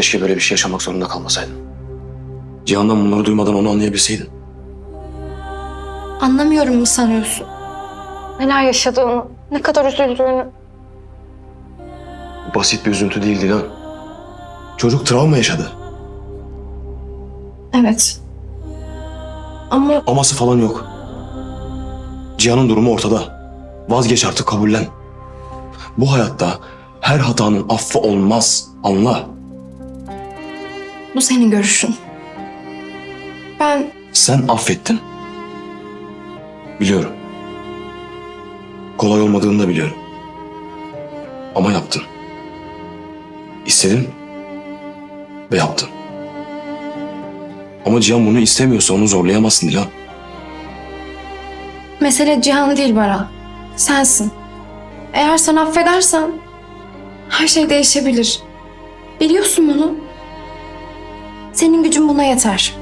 Keşke böyle bir şey yaşamak zorunda kalmasaydın. Cihan'dan bunları duymadan onu anlayabilseydin. Anlamıyorum mu sanıyorsun? Neler yaşadığını, ne kadar üzüldüğünü. Bu basit bir üzüntü değil Dilan. Çocuk travma yaşadı. Evet. Ama Aması falan yok. Cihan'ın durumu ortada. Vazgeç artık kabullen. Bu hayatta her hatanın affı olmaz. Anla. Bu senin görüşün. Ben Sen affettin. Biliyorum. Kolay olmadığını da biliyorum. Ama yaptın. İstedin ve yaptın. Ama Cihan bunu istemiyorsa onu zorlayamazsın Dilan. mesele Cihan değil Baran. Sensin. Eğer sen affedersen her şey değişebilir. Biliyorsun bunu. Senin gücün buna yeter.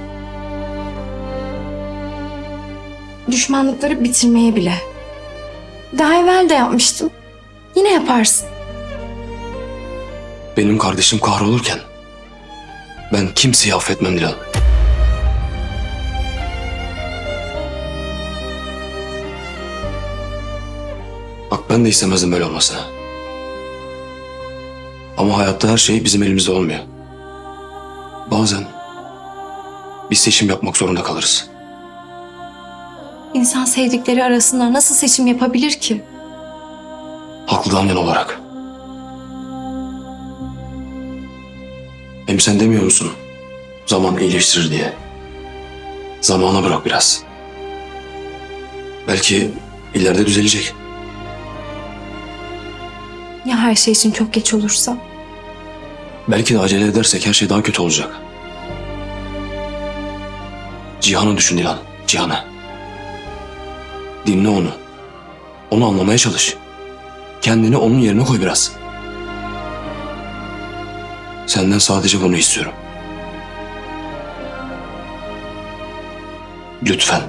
Düşmanlıkları bitirmeye bile. Daha evvel de yapmıştım. Yine yaparsın. Benim kardeşim kahrolurken ben kimseyi affetmem Dilan. Bak ben de istemezdim böyle olmasını. Ama hayatta her şey bizim elimizde olmuyor. Bazen bir seçim yapmak zorunda kalırız. İnsan sevdikleri arasında nasıl seçim yapabilir ki? Haklıdan yan olarak. Hem sen demiyor musun? Zaman iyileştirir diye. Zamana bırak biraz. Belki ileride düzelecek. Ya her şey için çok geç olursa? Belki de acele edersek her şey daha kötü olacak. Cihan'ı düşün Dilan, Cihan'ı. Dinle onu. Onu anlamaya çalış. Kendini onun yerine koy biraz. Senden sadece bunu istiyorum. Lütfen.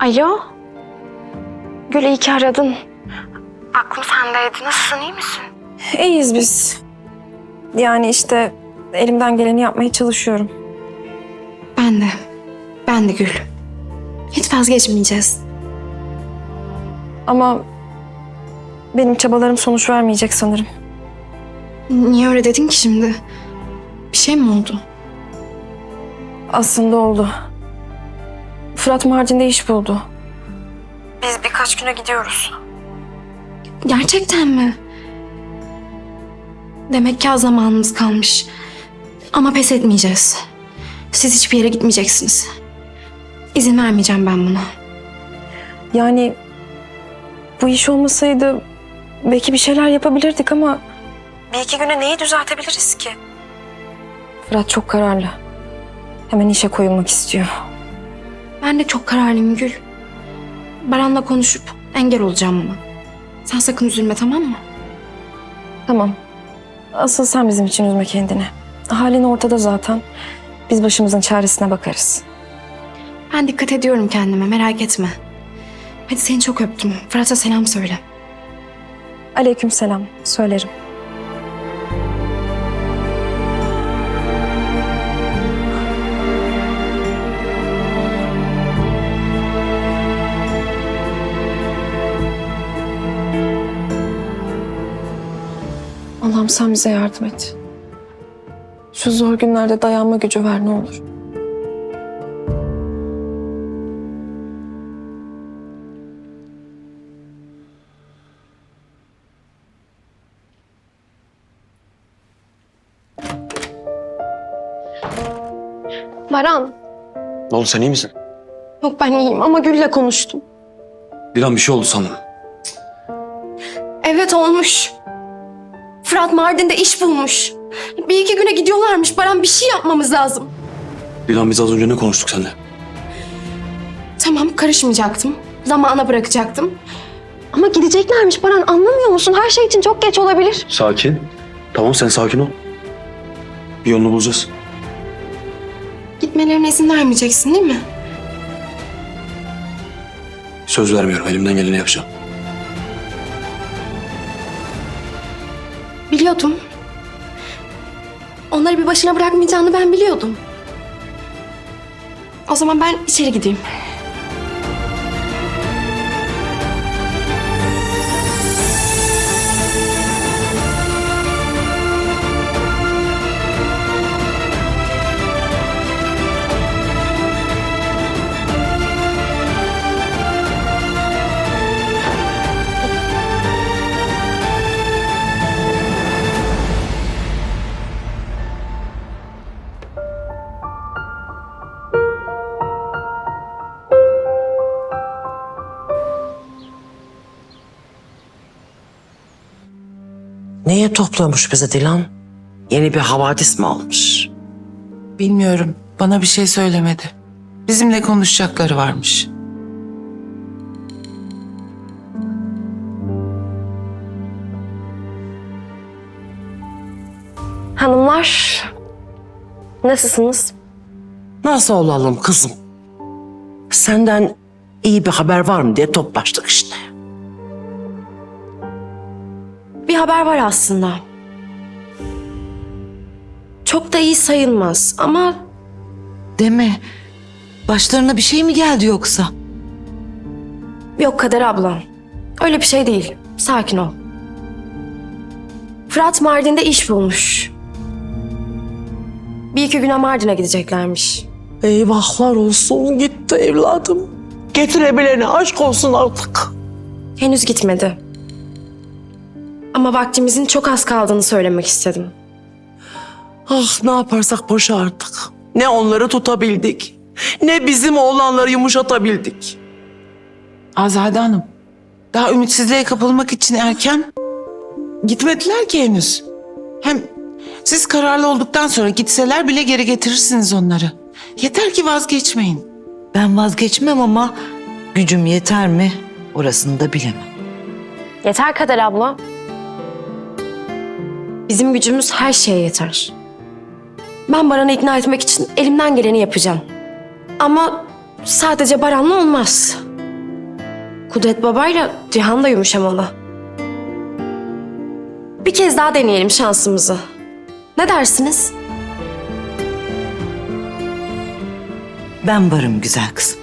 Alo. Gül iyi ki aradın. Aklım sendeydi. Nasılsın iyi misin? İyiyiz biz. Yani işte elimden geleni yapmaya çalışıyorum. Ben de. Ben de Gül. Hiç vazgeçmeyeceğiz. Ama benim çabalarım sonuç vermeyecek sanırım. Niye öyle dedin ki şimdi? Bir şey mi oldu? Aslında oldu. Fırat Mardin'de iş buldu. Biz birkaç güne gidiyoruz. Gerçekten mi? Demek ki az zamanımız kalmış. Ama pes etmeyeceğiz. Siz hiçbir yere gitmeyeceksiniz. İzin vermeyeceğim ben buna. Yani bu iş olmasaydı belki bir şeyler yapabilirdik ama... Bir iki güne neyi düzeltebiliriz ki? Fırat çok kararlı. Hemen işe koyulmak istiyor. Ben de çok kararlıyım Gül. Baran'la konuşup engel olacağım buna. Sen sakın üzülme tamam mı? Tamam. Asıl sen bizim için üzme kendini. Halin ortada zaten. Biz başımızın çaresine bakarız. Ben dikkat ediyorum kendime merak etme. Hadi seni çok öptüm. Fırat'a selam söyle. Aleyküm selam. Söylerim. Allah'ım sen bize yardım et. Şu zor günlerde dayanma gücü ver ne olur. Baran. Ne oldu sen iyi misin? Yok ben iyiyim ama Gül'le konuştum. Dilan bir şey oldu sandım. Evet olmuş. Fırat Mardin'de iş bulmuş. Bir iki güne gidiyorlarmış. Baran bir şey yapmamız lazım. Dilan biz az önce ne konuştuk seninle? Tamam karışmayacaktım. Zamana bırakacaktım. Ama gideceklermiş Baran anlamıyor musun? Her şey için çok geç olabilir. Sakin. Tamam sen sakin ol. Bir yolunu bulacağız. Gitmelerine izin vermeyeceksin değil mi? Söz vermiyorum. Elimden geleni yapacağım. Biliyordum. Onları bir başına bırakmayacağını ben biliyordum. O zaman ben içeri gideyim. Topluyormuş bizi Dilan? Yeni bir havadis mi almış? Bilmiyorum. Bana bir şey söylemedi. Bizimle konuşacakları varmış. Hanımlar, nasılsınız? Nasıl olalım kızım? Senden iyi bir haber var mı diye toplaştık işte. Haber var aslında. Çok da iyi sayılmaz ama Deme. Başlarına bir şey mi geldi yoksa? yok Kader abla. Öyle bir şey değil. Sakin ol. Fırat Mardin'de iş bulmuş. Bir iki güne Mardin'e gideceklermiş. Eyvahlar olsun gitti evladım. Getirebilene aşk olsun artık. Henüz gitmedi. Ama vaktimizin çok az kaldığını söylemek istedim. Ah ne yaparsak boşa artık. Ne onları tutabildik. Ne bizim oğlanları yumuşatabildik. Azade Hanım. Daha ümitsizliğe kapılmak için erken. Gitmediler ki henüz. Hem siz kararlı olduktan sonra gitseler bile geri getirirsiniz onları. Yeter ki vazgeçmeyin. Ben vazgeçmem ama gücüm yeter mi? Orasını da bilemem. Yeter Kader abla. Bizim gücümüz her şeye yeter. Ben Baran'ı ikna etmek için elimden geleni yapacağım. Ama sadece Baran'la olmaz. Kudret babayla Cihan da yumuşamalı. Bir kez daha deneyelim şansımızı. Ne dersiniz? Ben varım güzel kızım.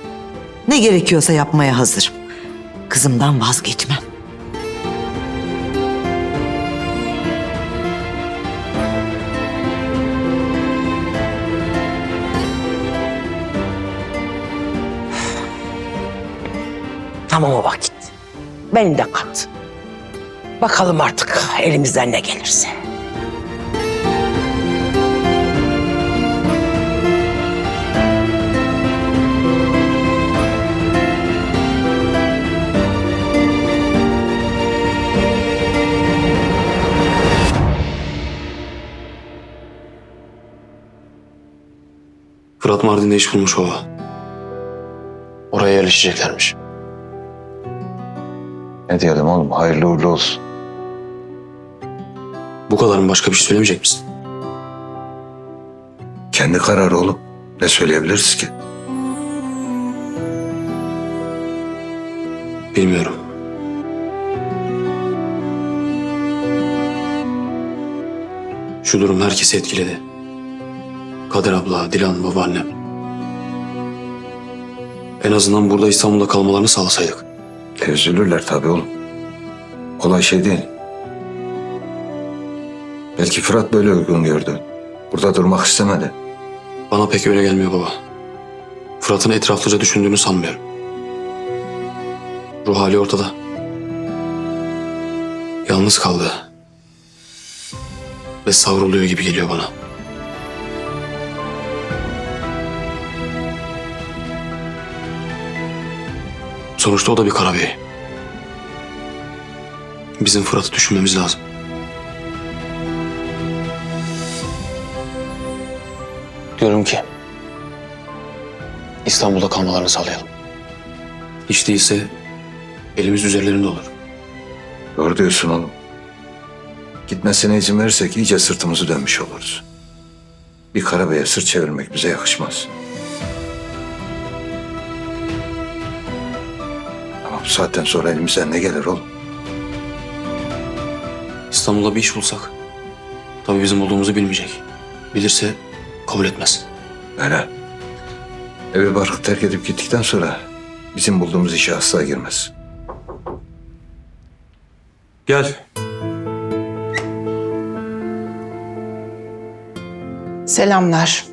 Ne gerekiyorsa yapmaya hazırım. Kızımdan vazgeçmem. Tamam o vakit. Beni de kat. Bakalım artık elimizden ne gelirse. Fırat Mardin'de iş bulmuş baba. Oraya yerleşeceklermiş. Ne diyelim oğlum hayırlı uğurlu olsun. Bu kadar mı başka bir şey söylemeyecek misin? Kendi kararı oğlum. Ne söyleyebiliriz ki? Bilmiyorum. Şu durum herkesi etkiledi. Kader abla, Dilan, babaannem. En azından burada İstanbul'da kalmalarını sağlasaydık. E, üzülürler tabii oğlum. Kolay şey değil. Belki Fırat böyle uygun gördü. Burada durmak istemedi. Bana pek öyle gelmiyor baba. Fırat'ın etraflıca düşündüğünü sanmıyorum. Ruh hali ortada. Yalnız kaldı. Ve savruluyor gibi geliyor bana. Sonuçta o da bir karabey. Bizim Fırat'ı düşünmemiz lazım. Diyorum ki İstanbul'da kalmalarını sağlayalım. Hiç değilse elimiz üzerlerinde olur. Doğru diyorsun oğlum. Gitmesine izin verirsek iyice sırtımızı dönmüş oluruz. Bir karabeye sırt çevirmek bize yakışmaz. Bu saatten sonra elimizden ne gelir oğlum? İstanbul'da bir iş bulsak. Tabii bizim bulduğumuzu bilmeyecek. Bilirse kabul etmez. Öyle. Evi barkı terk edip gittikten sonra bizim bulduğumuz işe asla girmez. Gel. Selamlar.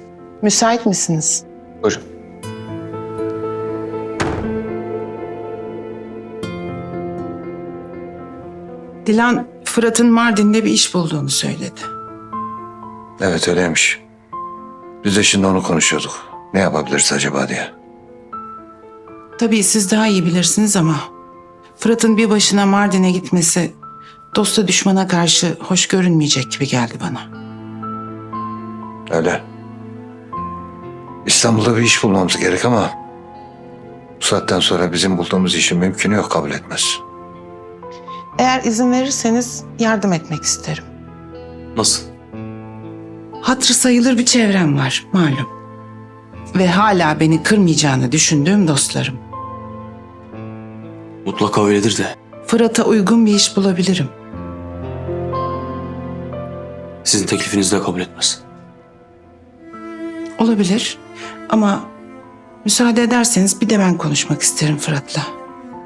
Müsait misiniz? Buyurun. Dilan, Fırat'ın Mardin'de bir iş bulduğunu söyledi. Evet öyleymiş. Biz de şimdi onu konuşuyorduk. Ne yapabiliriz acaba diye. Tabii siz daha iyi bilirsiniz ama Fırat'ın bir başına Mardin'e gitmesi dosta düşmana karşı hoş görünmeyecek gibi geldi bana. Öyle. İstanbul'da bir iş bulmamız gerek ama bu saatten sonra bizim bulduğumuz işin mümkünü yok kabul etmez. Eğer izin verirseniz yardım etmek isterim. Nasıl? Hatırı sayılır bir çevrem var malum. Ve hala beni kırmayacağını düşündüğüm dostlarım. Mutlaka öyledir de. Fırat'a uygun bir iş bulabilirim. Sizin teklifinizi de kabul etmez. Olabilir ama müsaade ederseniz bir de ben konuşmak isterim Fırat'la.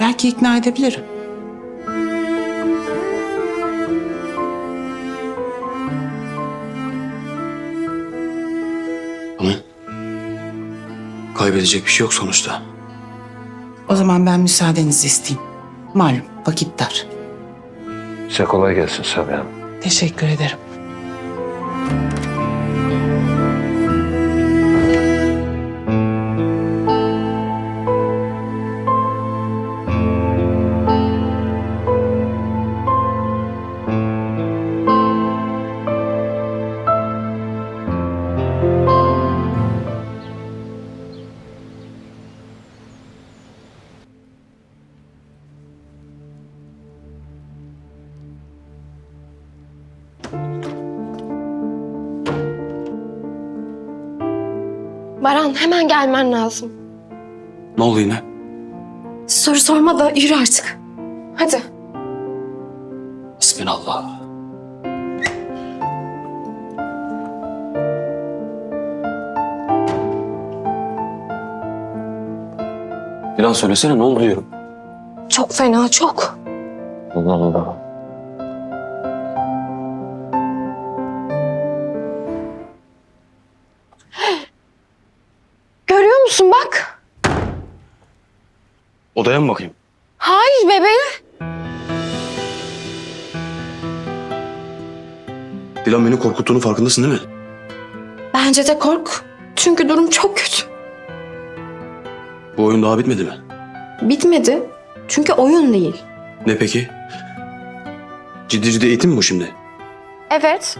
Belki ikna edebilirim. Kaybedecek bir şey yok sonuçta. O zaman ben müsaadenizi isteyeyim. Malum vakit dar. Size kolay gelsin Sabiha Hanım. Teşekkür ederim. Baran hemen gelmen lazım. Ne oldu yine? Soru sorma da yürü artık. Hadi. Bismillah. Bir daha söylesene ne oldu diyorum. Çok fena çok. Allah Allah. Odaya mı bakayım? Hayır bebeğim. Dilan beni korkuttuğunu farkındasın değil mi? Bence de kork. Çünkü durum çok kötü. Bu oyun daha bitmedi mi? Bitmedi. Çünkü oyun değil. Ne peki? Ciddi ciddi eğitim mi bu şimdi? Evet.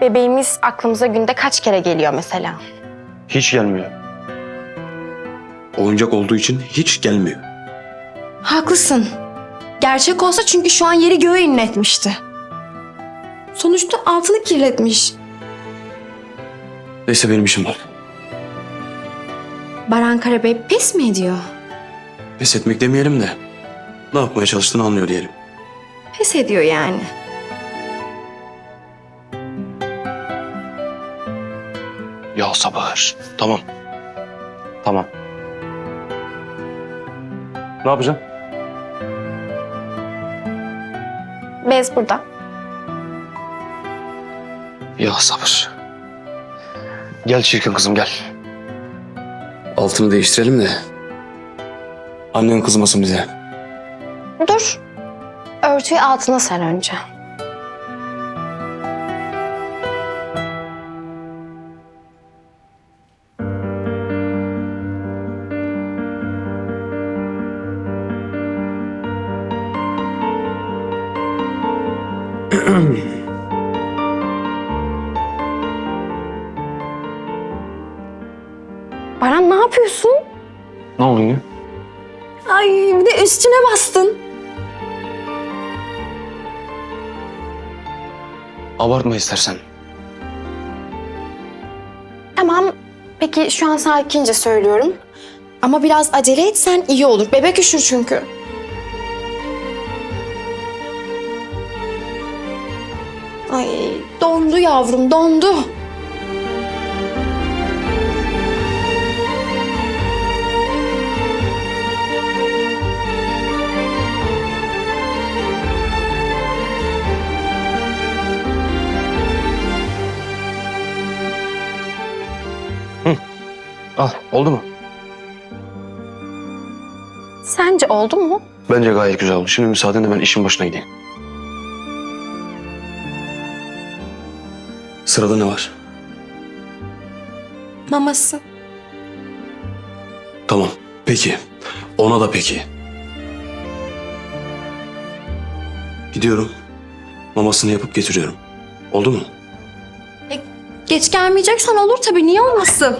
Bebeğimiz aklımıza günde kaç kere geliyor mesela? Hiç gelmiyor. Oyuncak olduğu için hiç gelmiyor. Haklısın. Gerçek olsa çünkü şu an yeri göğe inletmişti. Sonuçta altını kirletmiş. Neyse benim işim var. Baran Karabey pes mi ediyor? Pes etmek demeyelim de ne yapmaya çalıştığını anlıyor diyelim. Pes ediyor yani. Ya sabır. Tamam. Tamam. Ne yapacağım? Bez burada. Ya sabır. Gel çirkin kızım gel. Altını değiştirelim de. Annen kızmasın bize. Dur. Örtüyü altına ser önce. Abartma istersen. Tamam. Peki şu an sakince söylüyorum. Ama biraz acele etsen iyi olur. Bebek üşür çünkü. Ay dondu yavrum dondu. Al oldu mu? Sence oldu mu? Bence gayet güzel oldu. Şimdi müsaadenle ben işin başına gideyim. Sırada ne var? Maması. Tamam. Peki. Ona da peki. Gidiyorum. Mamasını yapıp getiriyorum. Oldu mu? Geç gelmeyeceksen olur tabii. Niye olmasın?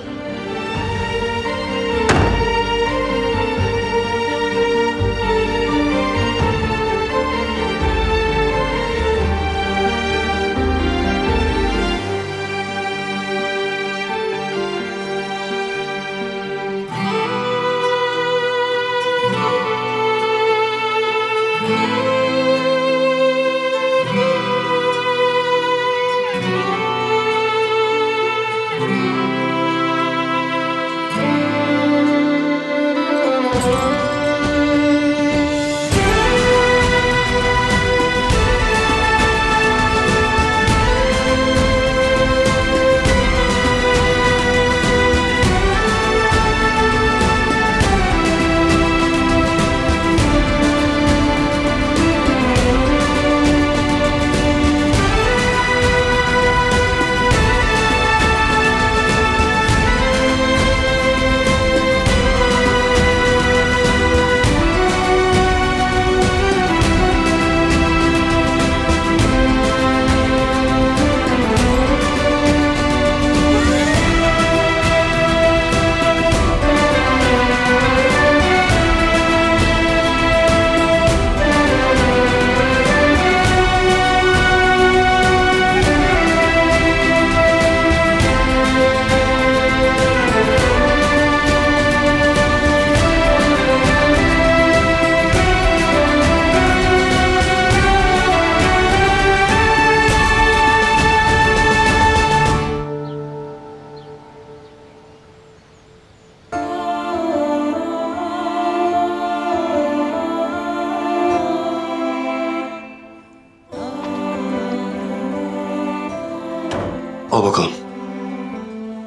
Al bakalım.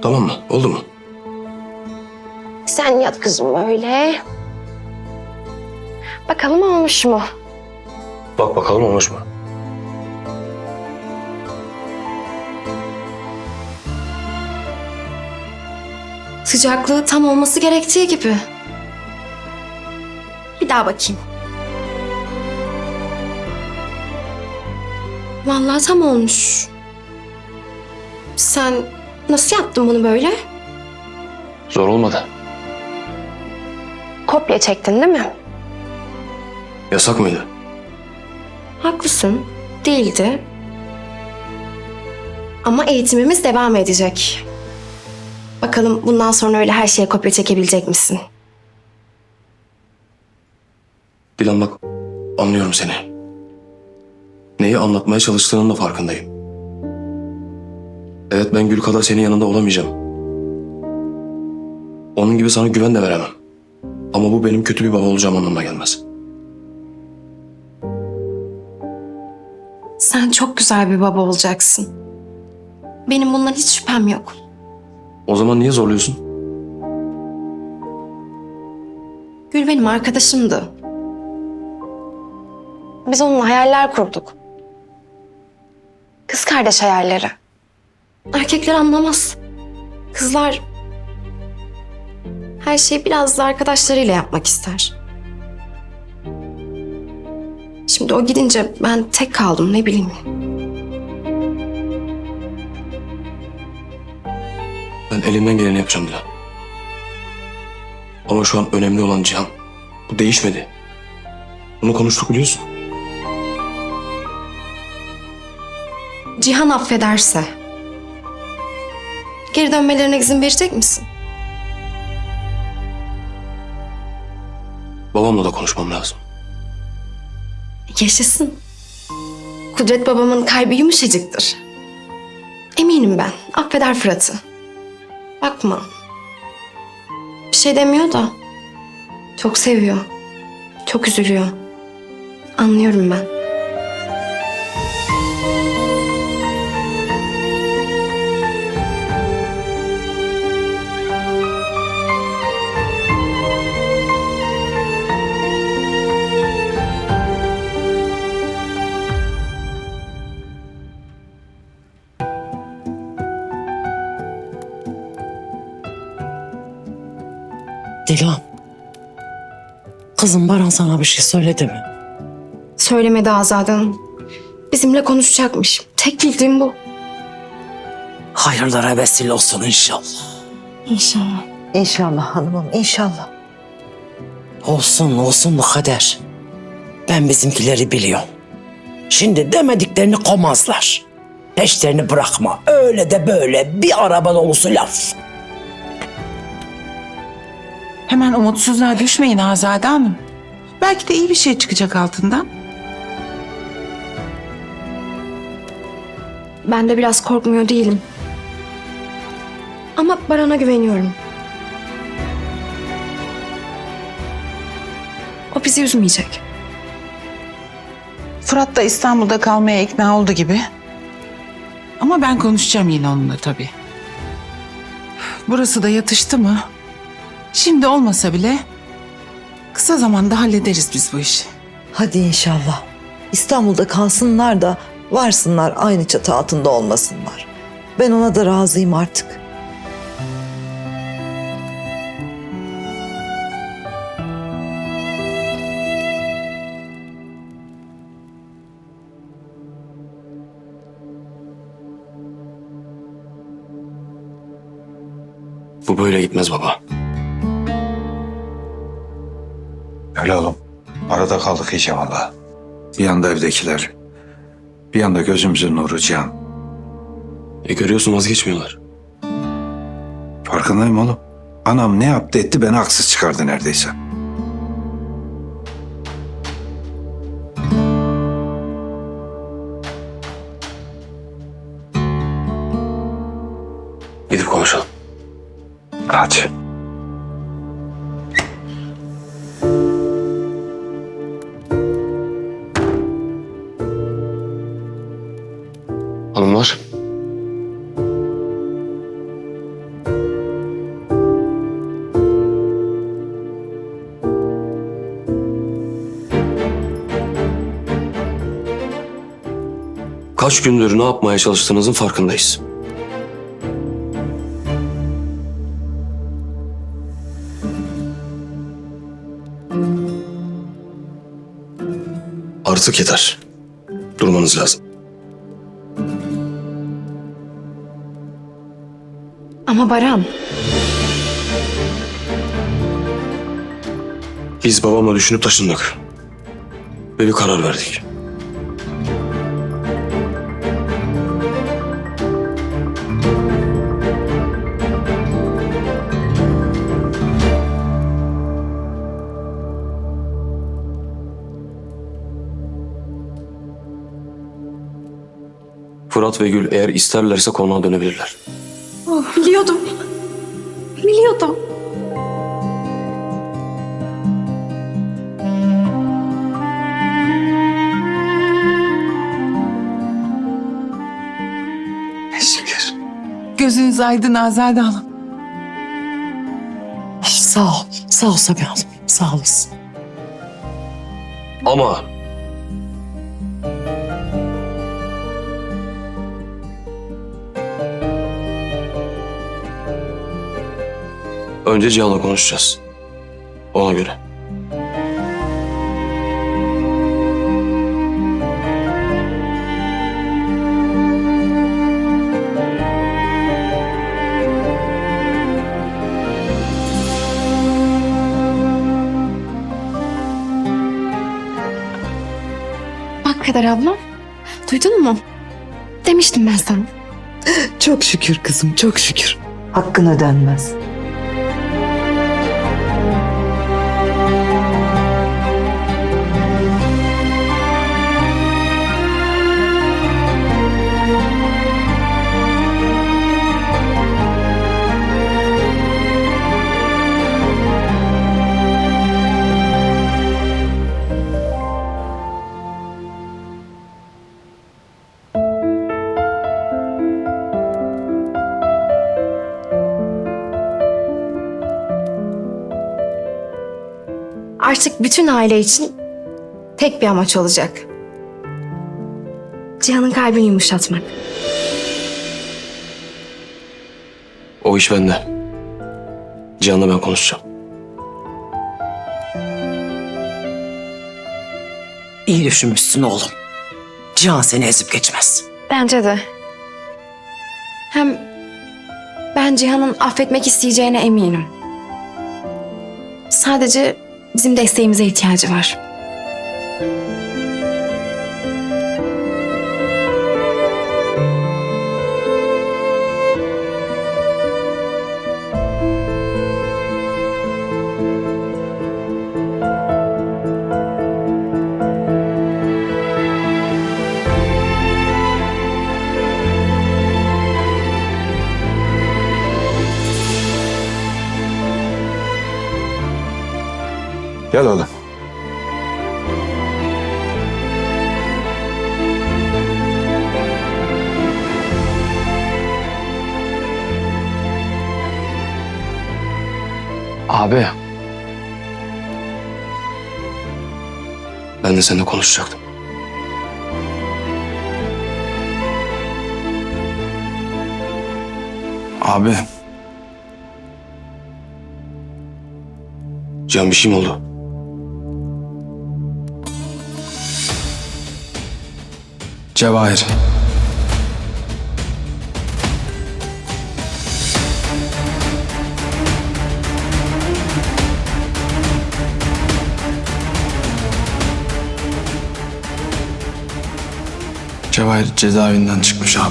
Tamam mı? Oldu mu? Sen yat kızım öyle. Bakalım olmuş mu? Bak bakalım olmuş mu? Sıcaklığı tam olması gerektiği gibi. Bir daha bakayım. Vallahi tam olmuş. Sen nasıl yaptın bunu böyle? Zor olmadı. Kopya çektin değil mi? Yasak mıydı? Haklısın. Değildi. Ama eğitimimiz devam edecek. Bakalım bundan sonra öyle her şeye kopya çekebilecek misin? Dilan bak anlıyorum seni. Neyi anlatmaya çalıştığının da farkındayım. Evet ben Gül kadar senin yanında olamayacağım. Onun gibi sana güven de veremem. Ama bu benim kötü bir baba olacağım anlamına gelmez. Sen çok güzel bir baba olacaksın. Benim bundan hiç şüphem yok. O zaman niye zorluyorsun? Gül benim arkadaşımdı. Biz onunla hayaller kurduk. Kız kardeş hayalleri. Erkekler anlamaz. Kızlar her şeyi biraz da arkadaşlarıyla yapmak ister. Şimdi o gidince ben tek kaldım ne bileyim. Ben elimden geleni yapacağım Dilan. Ama şu an önemli olan Cihan. Bu değişmedi. Bunu konuştuk biliyorsun. Cihan affederse geri dönmelerine izin verecek misin? Babamla da konuşmam lazım. Yaşasın. Kudret babamın kalbi yumuşacıktır. Eminim ben. Affeder Fırat'ı. Bakma. Bir şey demiyor da. Çok seviyor. Çok üzülüyor. Anlıyorum ben. Dilan. Kızım Baran sana bir şey söyledi mi? Söylemedi Azade Hanım. Bizimle konuşacakmış. Tek bildiğim bu. Hayırlara vesile olsun inşallah. İnşallah. İnşallah hanımım inşallah. Olsun olsun bu kader. Ben bizimkileri biliyorum. Şimdi demediklerini komazlar. Peşlerini bırakma. Öyle de böyle bir araba dolusu laf. Hemen umutsuzluğa düşmeyin Azade Hanım. Belki de iyi bir şey çıkacak altından. Ben de biraz korkmuyor değilim. Ama Baran'a güveniyorum. O bizi üzmeyecek. Fırat da İstanbul'da kalmaya ikna oldu gibi. Ama ben konuşacağım yine onunla tabii. Burası da yatıştı mı? Şimdi olmasa bile kısa zamanda hallederiz biz bu işi. Hadi inşallah. İstanbul'da kalsınlar da varsınlar aynı çatı altında olmasınlar. Ben ona da razıyım artık. Bu böyle gitmez baba. Öyle oğlum. Arada kaldık iyice valla. Bir yanda evdekiler. Bir yanda gözümüzün nuru Cihan. E görüyorsun vazgeçmiyorlar. Farkındayım oğlum. Anam ne yaptı etti beni haksız çıkardı neredeyse. Kaç gündür ne yapmaya çalıştığınızın farkındayız. Artık yeter. Durmanız lazım. Ama Baran, Biz babamla düşünüp taşındık. Ve bir karar verdik. Fırat ve Gül eğer isterlerse konağa dönebilirler. biliyordum. Biliyordum. Şükür. Gözünüz aydın Azade Hanım. Sağ ol. Sağ ol Sabiha Hanım. Sağ olasın. Ama Önce Cihan'la konuşacağız. Ona göre. Bak kadar ablam. Duydun mu? Demiştim ben sana. Çok şükür kızım, çok şükür. Hakkın ödenmez. Bütün aile için tek bir amaç olacak. Cihan'ın kalbini yumuşatmak. O iş bende. Cihan'la ben konuşacağım. İyi düşünmüşsün oğlum. Cihan seni ezip geçmez. Bence de. Hem ben Cihan'ın affetmek isteyeceğine eminim. Sadece bizim desteğimize ihtiyacı var. Gel oğlum. Abi. Ben de seninle konuşacaktım. Abi. Can bir şey mi oldu? Cevahir. Cevahir cezaevinden çıkmış abi.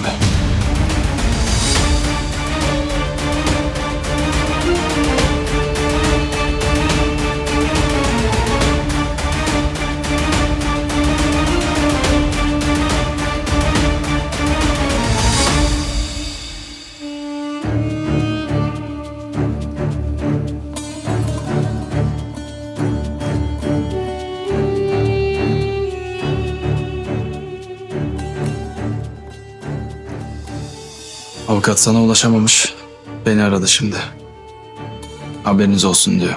Avukat sana ulaşamamış. Beni aradı şimdi. Haberiniz olsun diyor.